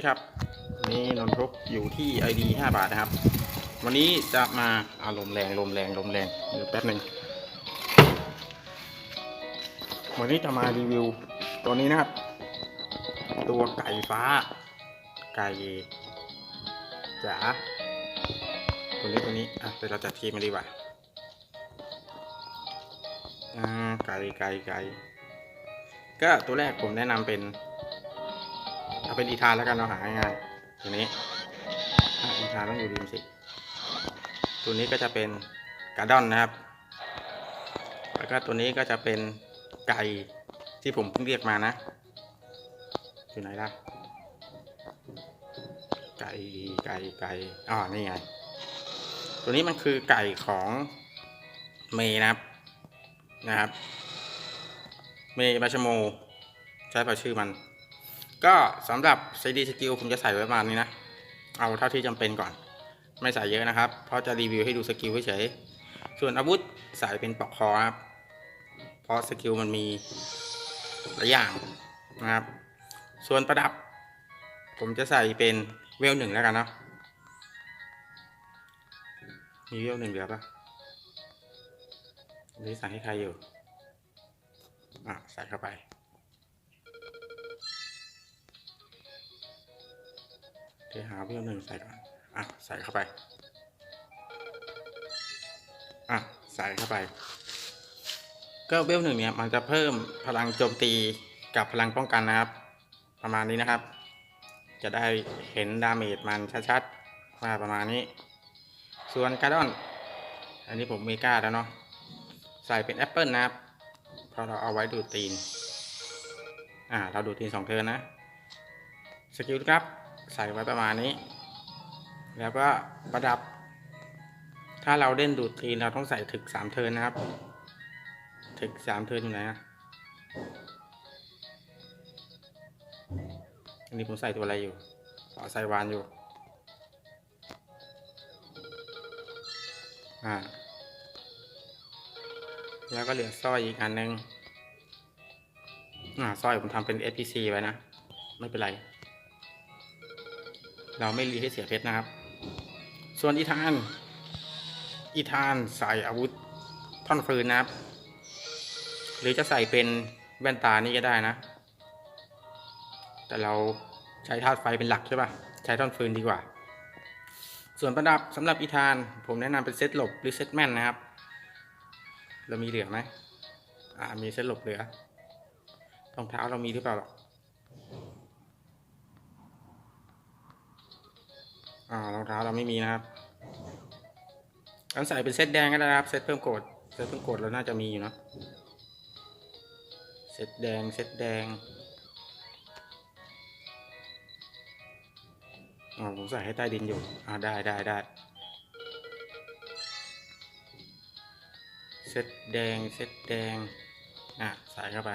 สวัสดีครับนนี้นนทกอยู่ที่ ID 5 บาทนะครับ วันนี้จะมาอารมณ์แรงลมแรงลมแรงเดี๋ยวแป๊บหนึ่งวันนี้จะมารีวิวตัวนี้นะครับ ตัวไก่ฟ้า ไก่จ๋าตัวนี้ตัวนี้อะเดี๋ยวเราจัดทีมมาดีกว่าอ่าไก่ไก่ไก่ก็ตัวแรกผมแนะนำเป็น เอาเป็นอีธานแล้วกันเราหาง่ายๆตัวนี้อีธานต้องอยู่ริมสิตัวนี้ก็จะเป็นการ์ดอนนะครับ แล้วก็ตัวนี้ก็จะเป็นไก่ที่ผมเพิ่งเรียกมานะ อยู่ไหนล่ะ ไก่ไก่ไก่อ๋อนี่ไง ตัวนี้มันคือไก่ของเมย์นะครับนะครับ เมย์บาชโม ใช้ปลาชื่อมัน ก็สำหรับ CD สกิลผมจะใส่ไว้ประมาณนี้นะ เอาเท่าที่จำเป็นก่อน ไม่ใส่เยอะนะครับ เพราะจะรีวิวให้ดูสกิลเฉยส่วนอาวุธใส่เป็นปลอกคอครับ เพราะสกิลมันมีหลายอย่างนะครับ ส่วนประดับ ผมจะใส่เป็นเวลหนึ่งแล้วกันเนาะ มีเวลหนึ่งเหลือปะนี่ใส่ให้ใครอยู่ อะ ใส่เข้าไป เดี๋ยวหาเวลหนึ่งใส่ก่อนอะใส่เข้าไป อะใส่เข้าไป ก็เวลหนึ่งเนี่ยมันจะเพิ่มพลังโจมตีกับพลังป้องกันนะครับ ประมาณนี้นะครับ จะได้เห็นดาเมจมันชัดๆว่าประมาณนี้ ส่วนการ์ดอน อันนี้ผมมีกล้าแล้วเนาะใส่เป็นแอปเปิลนะครับเพราะเราเอาไว้ดูดตีน อ่า เราดูดตีนสองเทิร์นนะ สกิลครับ ใส่ไว้ประมาณนี้ แล้วก็ประดับ ถ้าเราเล่นดูดตีเราต้องใส่ถึกสามเทินนะครับ ถึกสามเทินอยู่ไหนอะอันนี้ผมใส่ตัวอะไรอยู่อ๋อใส่วานอยู่ อ่า แล้วก็เหลือสร้อยอีกอันนึง อ่าสร้อยผมทำเป็น SPC ไว้นะ ไม่เป็นไร เราไม่รีให้เสียเพชรนะครับ ส่วนอีธาน อีธานใส่อาวุธท่อนฟืนนะครับ หรือจะใส่เป็นแว่นตานี่ก็ได้นะ แต่เราใช้ธาตุไฟเป็นหลักใช่ปะ่ะ ใช้ท่อนฟืนดีกว่า ส่วนประดับสำหรับอีธาน ผมแนะนำเป็นเซตหลบหรือเซตแม่นนะครับ เรามีเหลือไหมอ่ามีเซตหลบเหลือรองเท้าเรามีหรือเปล่าหรอก อ่ารองเท้าเราไม่มีนะครับการใส่เป็นเซตแดงก็ได้นะครับ เซตเพิ่มโกดเซตเพิ่มโกดเราน่าจะมีอยู่นะเซตแดง เซตแดงอ๋อผมใส่ให้ใต้ดินอยู่ อ่าได้ได้ได้ เซตแดง เซตแดง อะ ใส่เข้าไป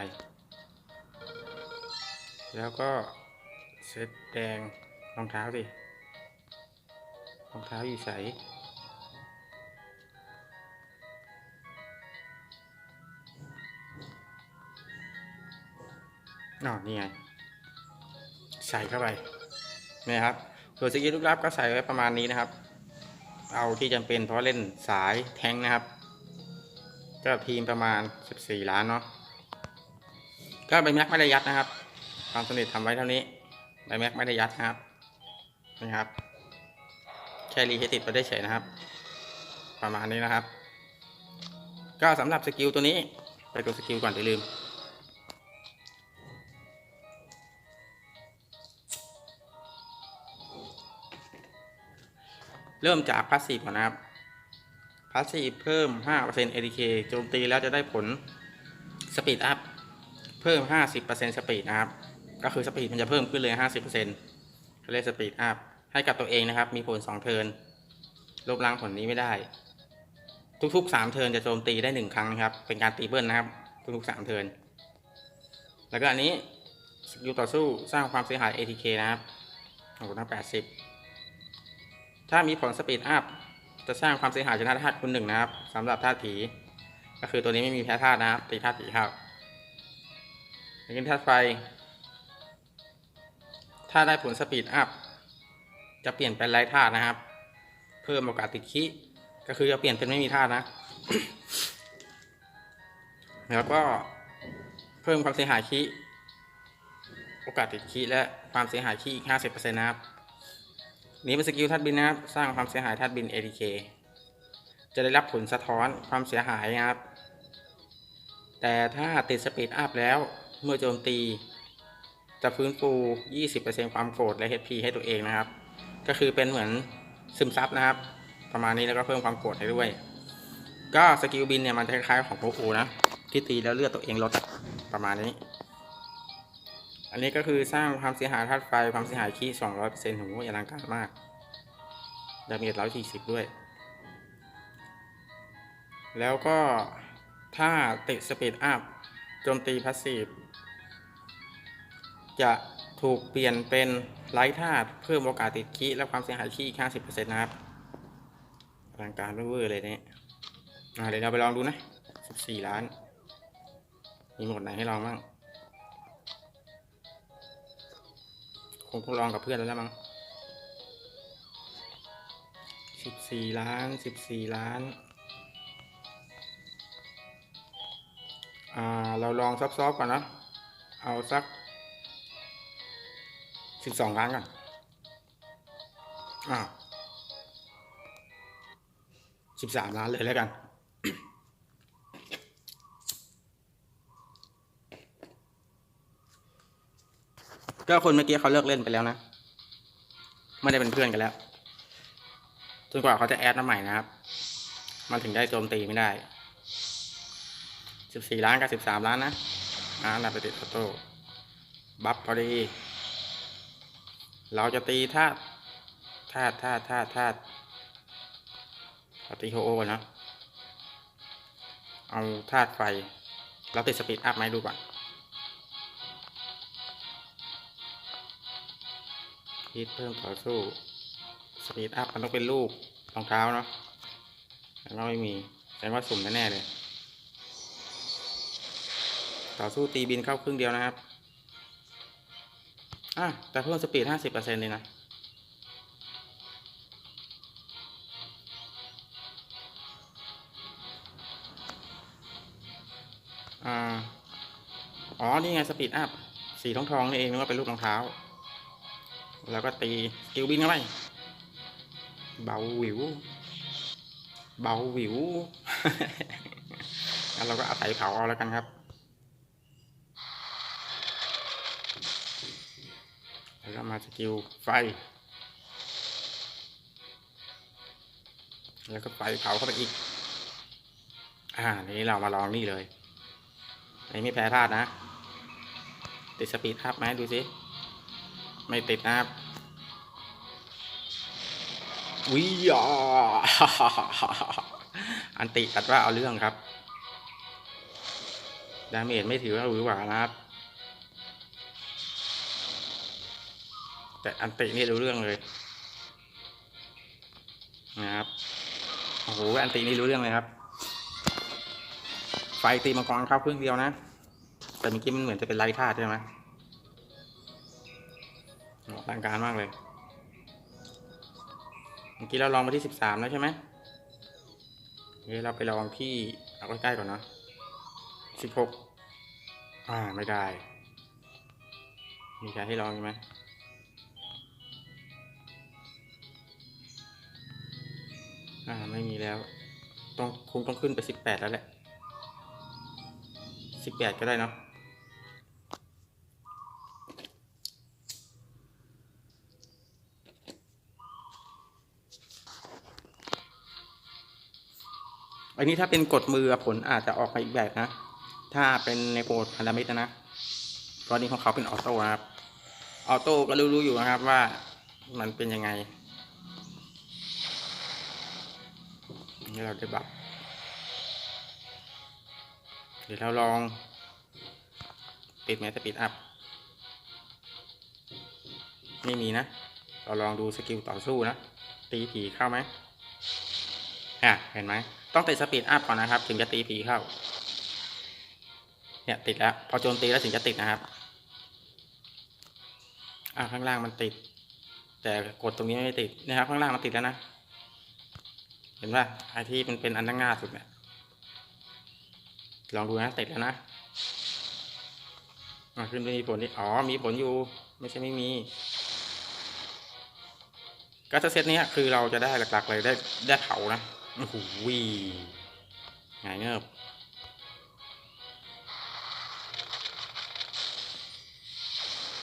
แล้วก็ เซตแดงรองเท้าดิ รองเท้าอยู่ใสนอนี่ไง ใส่เข้าไปนี่ครับส่วนสกิลลูกลับก็ใส่ไว้ประมาณนี้นะครับ เอาที่จำเป็นเพราะเล่นสายแทงนะครับ ก็ทีมประมาณ 14 ล้านเนาะก็ใบแม็กไม่ได้ยัดนะครับ ความสนิททำไว้เท่านี้ใบแม็กไม่ได้ยัดนะครับนะครับ แค่รีให้ติดไปได้เฉยนะครับ ประมาณนี้นะครับ ก็สำหรับสกิลตัวนี้ไปตัวสกิลก่อนอย่าลืม เริ่มจากพาสซีฟก่อนนะครับพาสซีฟเพิ่ม 5% ADK โจมตีแล้วจะได้ผลสปีดอัพเพิ่ม 50%สปีดนะครับ ก็คือสปีดมันจะเพิ่มขึ้นเลย 50%เขาเรียกสปีดอัพ ให้กับตัวเองนะครับ มีผล2เทินลบล้างผลนี้ไม่ได้ ทุกๆ3เทินจะโจมตีได้1ครั้งนะครับ เป็นการตีเบิ้ลนะครับ ทุกๆ3เทินแล้วก็อันนี้สกิลต่อสู้สร้างความเสียหาย ATK นะครับโอ้โหตั้ง80ถ้ามีผลสปีดอัพจะสร้างความเสียหายชนะธาตุคุณหนึ่งนะครับสำหรับธาตุผี ก็คือตัวนี้ไม่มีแพ้ธาตุนะครับ ตีธาตุผีครับย่างนี้ธาตุไฟ ถ้าได้ผลสปีดอัพ จะเปลี่ยนเป็นไร้ธาตุนะครับ เพิ่มโอกาสติดขี้ก็คือจะเปลี่ยนเป็นไม่มีธาตุนะ แล้วก็เพิ่มความเสียหายขี้โอกาสติดขี้และความเสียหายขี้อีก 50%นะครับนี่เป็นสกิลธาตุบินนะครับ สร้างความเสียหายธาตุบิน ATK จะได้รับผลสะท้อนความเสียหายนะครับ แต่ถ้าติดสปีดอัพแล้วเมื่อโจมตี จะฟื้นฟู 20%ความโกรธและ HP ให้ตัวเองนะครับ ก็คือเป็นเหมือนซึมซับนะครับ ประมาณนี้แล้วก็เพิ่มความโกรธให้ด้วย ก็สกิลบินเนี่ยมันจะคล้ายๆของโกูนะที่ตีแล้วเลือดตัวเองลดประมาณนี้ อันนี้ก็คือสร้างความเสียหายธาตุไฟความเสียหายขี้200%โหอลังการมากดาเมจ140ด้วย แล้วก็ถ้าติดสปีดอัพโจมตีพาสซีฟจะ ถูกเปลี่ยนเป็นไลท์ธาตุเพิ่มโอกาสติดคีและความเสียหายคีอีก50%นะครับอลังการเวอร์เลยเนี่ยอ่าเดี๋ยวเราไปลองดูนะ14ล้าน มีหมดไหนให้ลองบ้างคงต้องลองกับเพื่อนแล้วละมั้ง14ล้าน14ล้านอ่าเราลองซอฟๆก่อนนะเอาสัก สิบสองล้านก่อนอ้าวสิบสามล้านเลยแล้วกัน ก็คนเมื่อกี้เขาเลิกเล่นไปแล้วนะ ไม่ได้เป็นเพื่อนกันแล้ว จนกว่าเขาจะแอดมาใหม่นะครับ มันถึงได้โจมตีไม่ได้สิบสี่ล้านกับสิบสามล้านนะอ่าเราไปติดออโต้ บัฟพอดี เราจะตีธาตุธาตุธาตุธาตุธาตุเราตีโฮโอก่อนนะ เอาธาตุไฟ เราติดสปีดอัพไหมดูก่อนฮิตเพิ่มต่อสู้ สปีดอัพมันต้องเป็นลูกรองเท้าเนาะแต่ว่าไม่มีแสดงว่าสุ่มแน่เลย ต่อสู้ตีบินเข้าครึ่งเดียวนะครับ อะแต่เพิ่มสปีดห้าสิบเปอร์เซ็นต์เลยนะ อ่า อ๋อ นี่ไงสปีดอัพ สีทองทองนี่เองนึกว่าเป็นลูกรองเท้า แล้วก็ตีสกิลบินเข้าไปเบาหวิว เบาหวิวงั้นเราก็อาศัยเผาเอาแล้วกันครับ แล้วก็มาสกิลไฟ แล้วก็ไฟเผาเข้าไปอีก อ่านี้เรามาลองนี่เลยอันนี้ไม่แพ้ธาตุนะ ติดสปีดอัพไหมดูสิ ไม่ติดนะครับวิยาอันติตัดว่าเอาเรื่องครับ ดาเมจไม่ถือว่าหวือหวานะครับ แต่อันตินี่รู้เรื่องเลยนะครับโอ้โหอันตินี่รู้เรื่องเลยครับ ไฟตีมังกรเข้าครึ่งเดียวนะ แต่เมื่อกี้มันเหมือนจะเป็นไร้ธาตุใช่ไหมโอ้อลังการมากเลย เมื่อกี้เราลองมาที่สิบสามแล้วใช่ไหมเดี๋ยเราไปลองที่เอาใกล้ๆก่อนนะสิบหกอ่าไม่ได้ มีใครให้ลองใช่ไหม อ่าไม่มีแล้ว ต้องคงต้องขึ้นไปสิบแปดแล้วแหละสิบแปดก็ได้เนาะอันนี้ถ้าเป็นกดมือผลอาจจะออกมาอีกแบบนะ ถ้าเป็นในโปรพันธมิตรนะนะตอนนี้ของเขาเป็นออโต้นะครับ ออโต้ก็รู้ๆอยู่นะครับว่ามันเป็นยังไง นี่เราได้บัฟเดี๋ยวเราลองปิดไหมสปีดอัพ ไม่มีนะ เราลองดูสกิลต่อสู้นะ ตีผีเข้าไหมอะ เห็นไหม ต้องติดสปีดอัพก่อนนะครับ ถึงจะตีผีเข้า เนี่ยติดแล้ว พอโจมตีแล้วถึงจะติดนะครับ อ่าข้างล่างมันติด แต่กดตรงนี้ไม่ติดนะครับ ข้างล่างมันติดแล้วนะ ห็นป่ะไอที่มันเป็นอันด้านหน้าสุดเนี่ยลองดูนะติดแล้วนะอ่าขึ้นไปมีผลดิอ๋อมีผลอยู่ ไม่ใช่ไม่มีก็จะเซตนี้คือเราจะได้หลักๆเลยได้ได้เผานะโอ้โหหงายเงิบ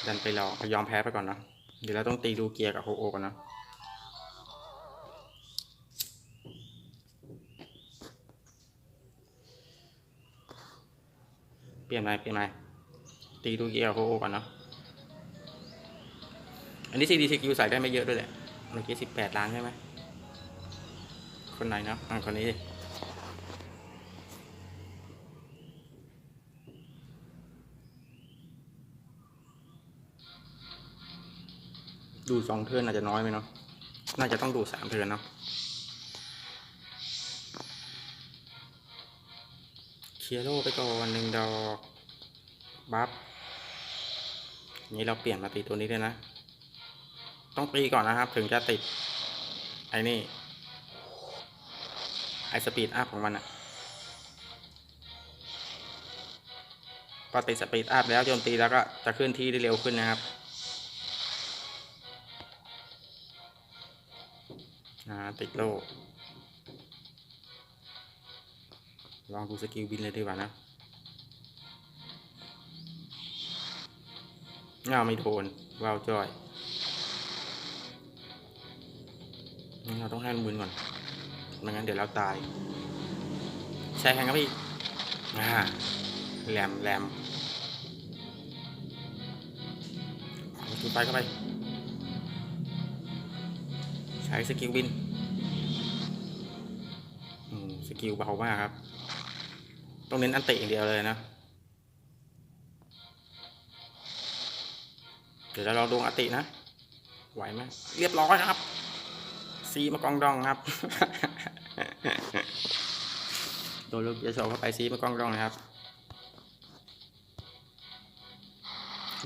ดันไปรอยอมแพ้ไปก่อนนะเดี๋ยวเราต้องตีดูเกียร์กับโฮโอก่อนเนะ ลี่ยนไหมเปลี่ยนไหมตีดูเกียร์โฮโอก่อนเนอะอันนี้ CDCQ ใส่ได้ไม่เยอะด้วยแหละเมื่อกี้สิบแปดล้านใช่ไหมคนไหนเนาะอ่าคนนี้ดิดูสองเทิร์นอาจจะน้อยไหมเนาะ น่าจะต้องดูสามเทิร์นเนาะ ลียร์โลไปก่อนหนึ่งดอก บัฟนี้เราเปลี่ยนมาตีตัวนี้เลยนะ ต้องตีก่อนนะครับ ถึงจะติด ไอ้นี่ ไอสปีดอัพของมันอะพอติดสปีดอัพแล้วโจมตีแล้วก็จะขึ้นที่ได้เร็วขึ้นนะครับอ่าติดโล ลองดูสกิลบินเลยดีกว่านะอ้าไม่โดนวาวจอยงั้นเราต้องให้มันมึนก่อนไม่งั้นเดี๋ยวเราตาย ใช่แข่งครับพี่อ่าแหลมแหลมจุดไฟเข้าไป ใช้สกิลบินสกิลเบามากครับ ต้องเน้นอันเตะอย่างเดียวเลยนะ เดี๋ยวเราลองดูอันตินะ ไหวไหมเรียบร้อยครับ ซีมากองดองครับ โดนลูกเยโซเข้าไปซีมากองดองนะครับ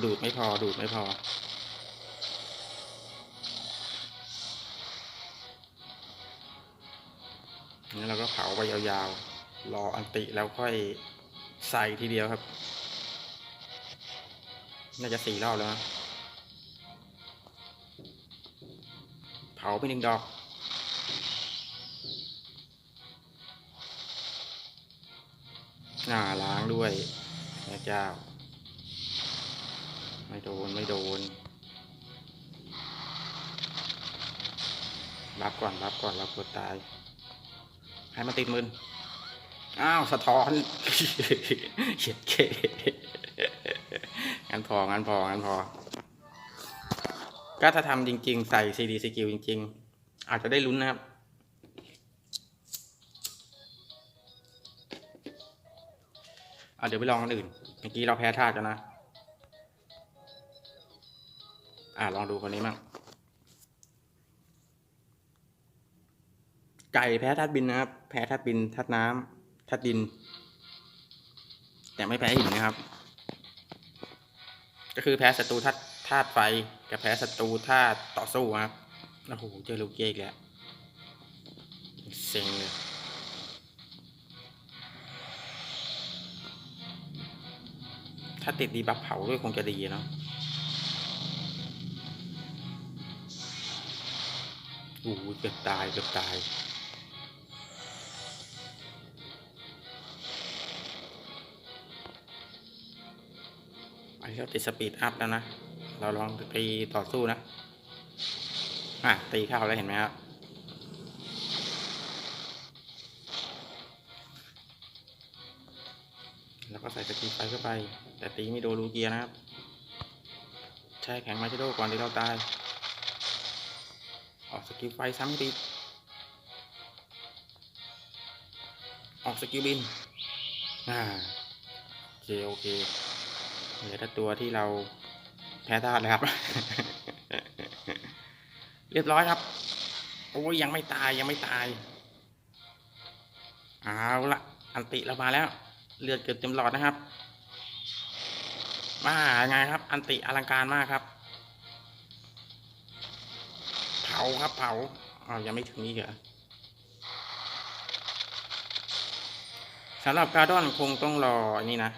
ดูดไม่พอ ดูดไม่พอนี่เราก็เผาไปยาวๆ รออันติแล้วค่อยใส่ทีเดียวครับ น่าจะสี่รอบแล้วนะเผาไปหนึ่งดอก หน้าล้างด้วยแม่เจ้า ไม่โดน ไม่โดน รับก่อน รับก่อน รับกดตาย ให้มันติดมืน อ้าวสะท้อนเฉียดเคงั้นพองั้นพองั้นพอ ก็ถ้าทำจริง ๆ ใส่ CD สกิลจริง ๆ อาจจะได้ลุ้นนะครับ เดี๋ยวไปลองอันอื่น เมื่อกี้เราแพ้ธาตุแล้วนะ อะลองดูคนนี้มั่งไก่แพ้ธาตุบินนะครับ แพ้ธาตุบินธาตุน้ำ ธาตุดิน แต่ไม่แพ้หินนะครับ ก็คือแพ้ศัตรูธาตุธาตุไฟกับแพ้ศัตรูธาตุต่อสู้ครับโอ้โหเจอลูกเกอีกแล้วเซ็งเลยถ้าติดดีบัฟเผาด้วยคงจะดีเนาะโอ้โหเกือบตายเกือบตาย นนี้เราติดสปีดอัพแล้วนะ เราลองตีต่อสู้นะอะตีเข้าแล้วเห็นไหมครับแล้วก็ใส่สกิลไฟเข้าไป แต่ตีไม่โดนลูเกียร์นะครับ ใช่แข็งมาชโดก่อนที่เราตาย ออกสกิลไฟซ้ำอีกออกสกิลบิน อ่า โอเค โอเค เหลือแต่ตัวที่เราแพ้ธาตุเลยครับ เรียบร้อยครับ โอ้ยยังไม่ตายยังไม่ตาย เอาละอันติเรามาแล้ว เลือดเกือบเต็มหลอดนะครับ มาไงครับ อันติอลังการมากครับ เผาครับเผาอ้ายังไม่ถึงนี่เหรอสำหรับการ์ดอนคงต้องรออนนี้นะ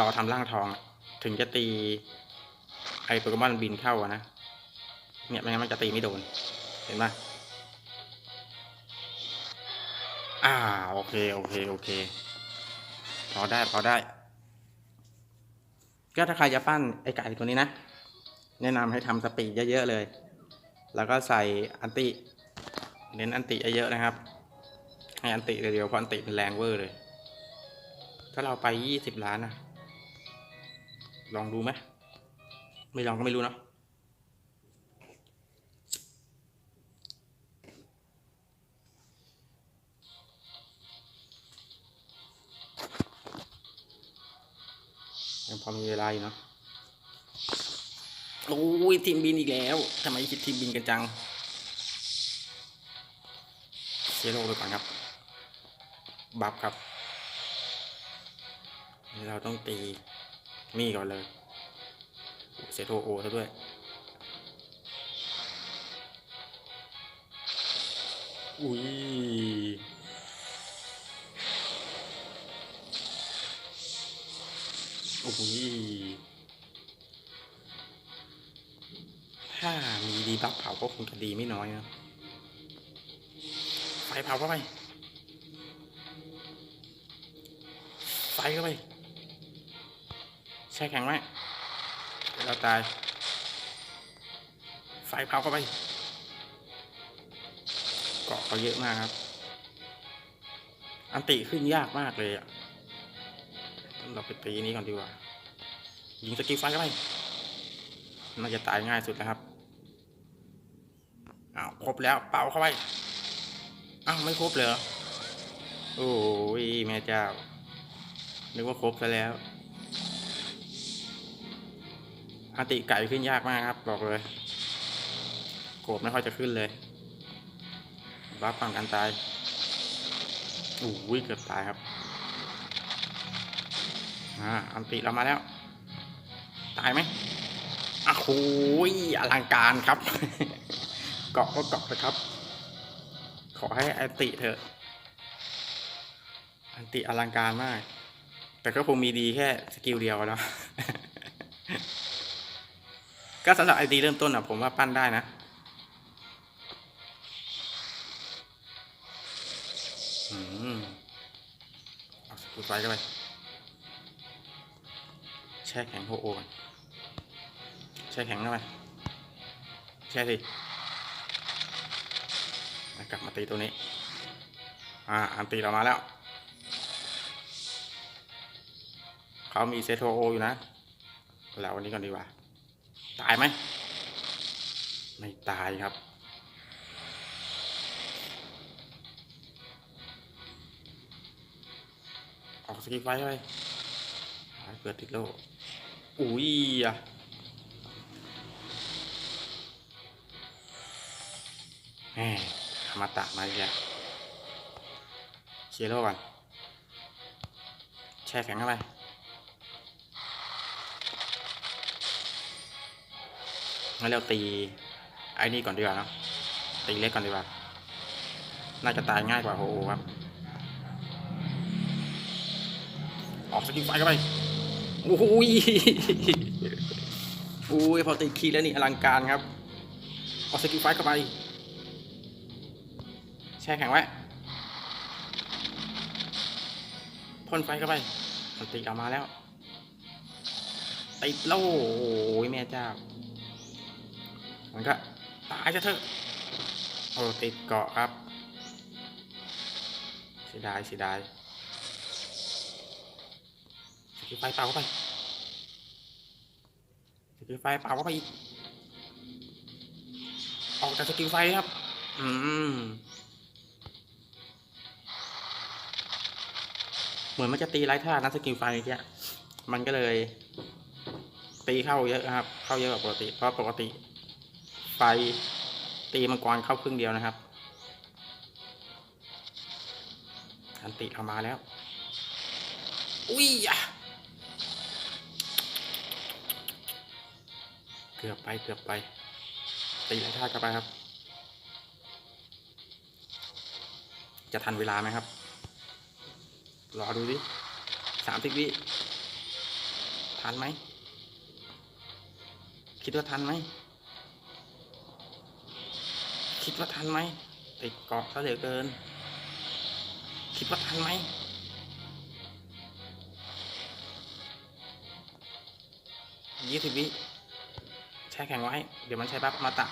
รอทำร่างทอง ถึงจะตี ไอโปเกมอนบินเข้านะ เนี่ยไม่งั้นมันจะตีไม่โดน เห็นไหมอ่า โอเค โอเค โอเค พอได้ พอได้ ก็ถ้าใครจะปั้นไอไก่ตัวนี้นะ แนะนำให้ทำสปีดเยอะ ๆ เลย แล้วก็ใส่อันติ เน้นอันติเยอะๆนะครับ ให้อันติเร็วๆเพราะอันติเป็นแรงเวอร์เลย ถ้าเราไปยี่สิบล้านนะ ลองดูไหมไม่ลองก็ไม่รู้เนาะยังพอมีเวลาอยู่เนาะโอ้ยทีมบินอีกแล้วทำไมคิดทีมบินกันจังเซโร่ไปก่อนครับ บัฟครับ เราต้องตี มีก่อนเลยเซโทโอซะด้วยอุ้ยโอ้ยถ้ามีดีบัฟเผาก็คงจะดีไม่น้อยนะไฟเผาเข้าไปไฟเข้าไป แช่แข็งไหมเดี๋ยวเราตาย ไฟเผาเข้าไป เกาะเขาเยอะมากครับ อันติขึ้นยากมากเลยอะ เราไปตีนี้ก่อนดีกว่า ยิงสกิลไฟเข้าไป น่าจะตายง่ายสุดนะครับอ้าวครบแล้วเป่าเข้าไปอ้าวไม่ครบเลยเหรอ โอ้ยแม่เจ้านึกว่าครบซะแล้ว อติไก่ขึ้นยากมากครับ บอกเลย โกบไม่ค่อยจะขึ้นเลย รับฟังการตายโอ้ยเกือบตายครับอ่าอันติเรามาแล้ว ตายไหมอ้โอ้ยอลังการครับ เกาะก็เกาะเลยครับ ขอให้อันติเถอะ อันติอลังการมาก แต่ก็คงมีดีแค่สกิลเดียวอะเนาะ ก็สำหรับไอดีเริ่มต้นอะผมว่าปั้นได้นะอืมเอาสกิลไฟเข้าไปแช่แข็งโฮโอก่อนแช่แข็งเข้าไปแช่สิแล้วกลับมาตีตัวนี้ อ่า อันตีเรามาแล้ว เขามีเซตโทโออยู่นะแล้ววันนี้ก่อนดีกว่า ตายไหมไม่ตายครับ ออกสกิลไฟไปเปิดติดโลอุ้ยอะแหมอมาตะมาอีกแล้วเคลียร์โลก่อนแช่แข็งเข้าไป งั้นเราตีไอ้นี่ก่อนดีกว่าเนอะตีเล็กก่อนดีกว่า น่าจะตายง่ายกว่าโฮโอครับ ออกสกิลไฟเข้าไปโอ้ยโอ้ยพอตีคีแล้วนี่อลังการครับ ออกสกิลไฟเข้าไป แช่แข็งไว้พ่นไฟเข้าไปมันตีออกมาแล้วติดโล่โอ้ยแม่เจ้า มันก็ตายจะเถอะโอ้ติดเกาะครับเสียดายเสียดายสกิลไฟเป่าเข้าไปสกิลไฟเป่าเข้าไปอีกออกจากสกิลไฟครับ อืม เหมือนมันจะตีไร้ท่านะสกิลไฟเมื่อกี้มันก็เลย ตีเข้าเยอะครับ เข้าเยอะกว่าปกติ เพราะปกติ ไฟตีมังกรเข้าครึ่งเดียวนะครับ อันติเอามาแล้ว อุ้ยอะเกือบไปเกือบไป ตีและท่าเข้าไปครับ จะทันเวลาไหมครับ รอดูดิสามสิบวิทันไหม คิดว่าทันไหม คิดว่าทันไหมติดเกาะซะเหลือเกิน คิดว่าทันไหมยี่สิบวิแช่แข็งไว้ เดี๋ยวมันใช้ปั๊บมาตัก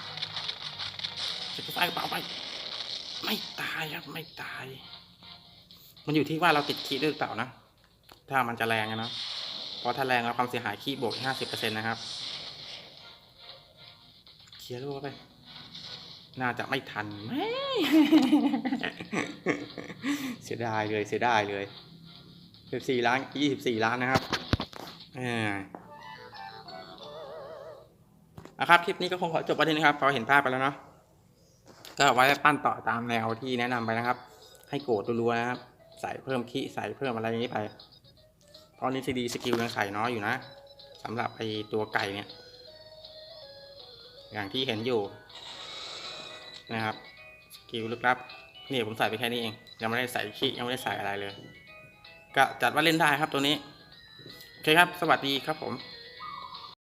จะไปกระเป๋าไป ไม่ตายครับ ไม่ตาย มันอยู่ที่ว่าเราติดคีย์ด้วยหรือเปล่านะ ถ้ามันจะแรงนะเพราะถ้าแรงแล้วความเสียหายคีย์บวกห้าสิบเปอร์เซ็นต์นะครับ เคลียร์ลูกไป น่าจะไม่ทันแม่เสียดายเลยเสียดายเลยสิบสี่ล้านยี่สิบสี่ล้านนะครับอ่านะครับ คลิปนี้ก็คงขอจบประเด็นนี้ครับ พอเห็นภาพไปแล้วเนาะก็ไว้ปั้นต่อตามแนวที่แนะนำไปนะครับ ให้โกรธรัวๆนะครับ ใส่เพิ่มคีใส่เพิ่มอะไรอย่างนี้ไป เพราะนี่ซีดีสกิลยังใส่น้อยอยู่นะสำหรับไอตัวไก่เนี่ย อย่างที่เห็นอยู่ นะครับสกิลลึกลับนี่ผมใส่ไปแค่นี้เองยังไม่ได้ใส่ขี้ยังไม่ได้ใส่อะไรเลย ก็จัดว่าเล่นได้ครับตัวนี้ โอเคครับ สวัสดีครับผม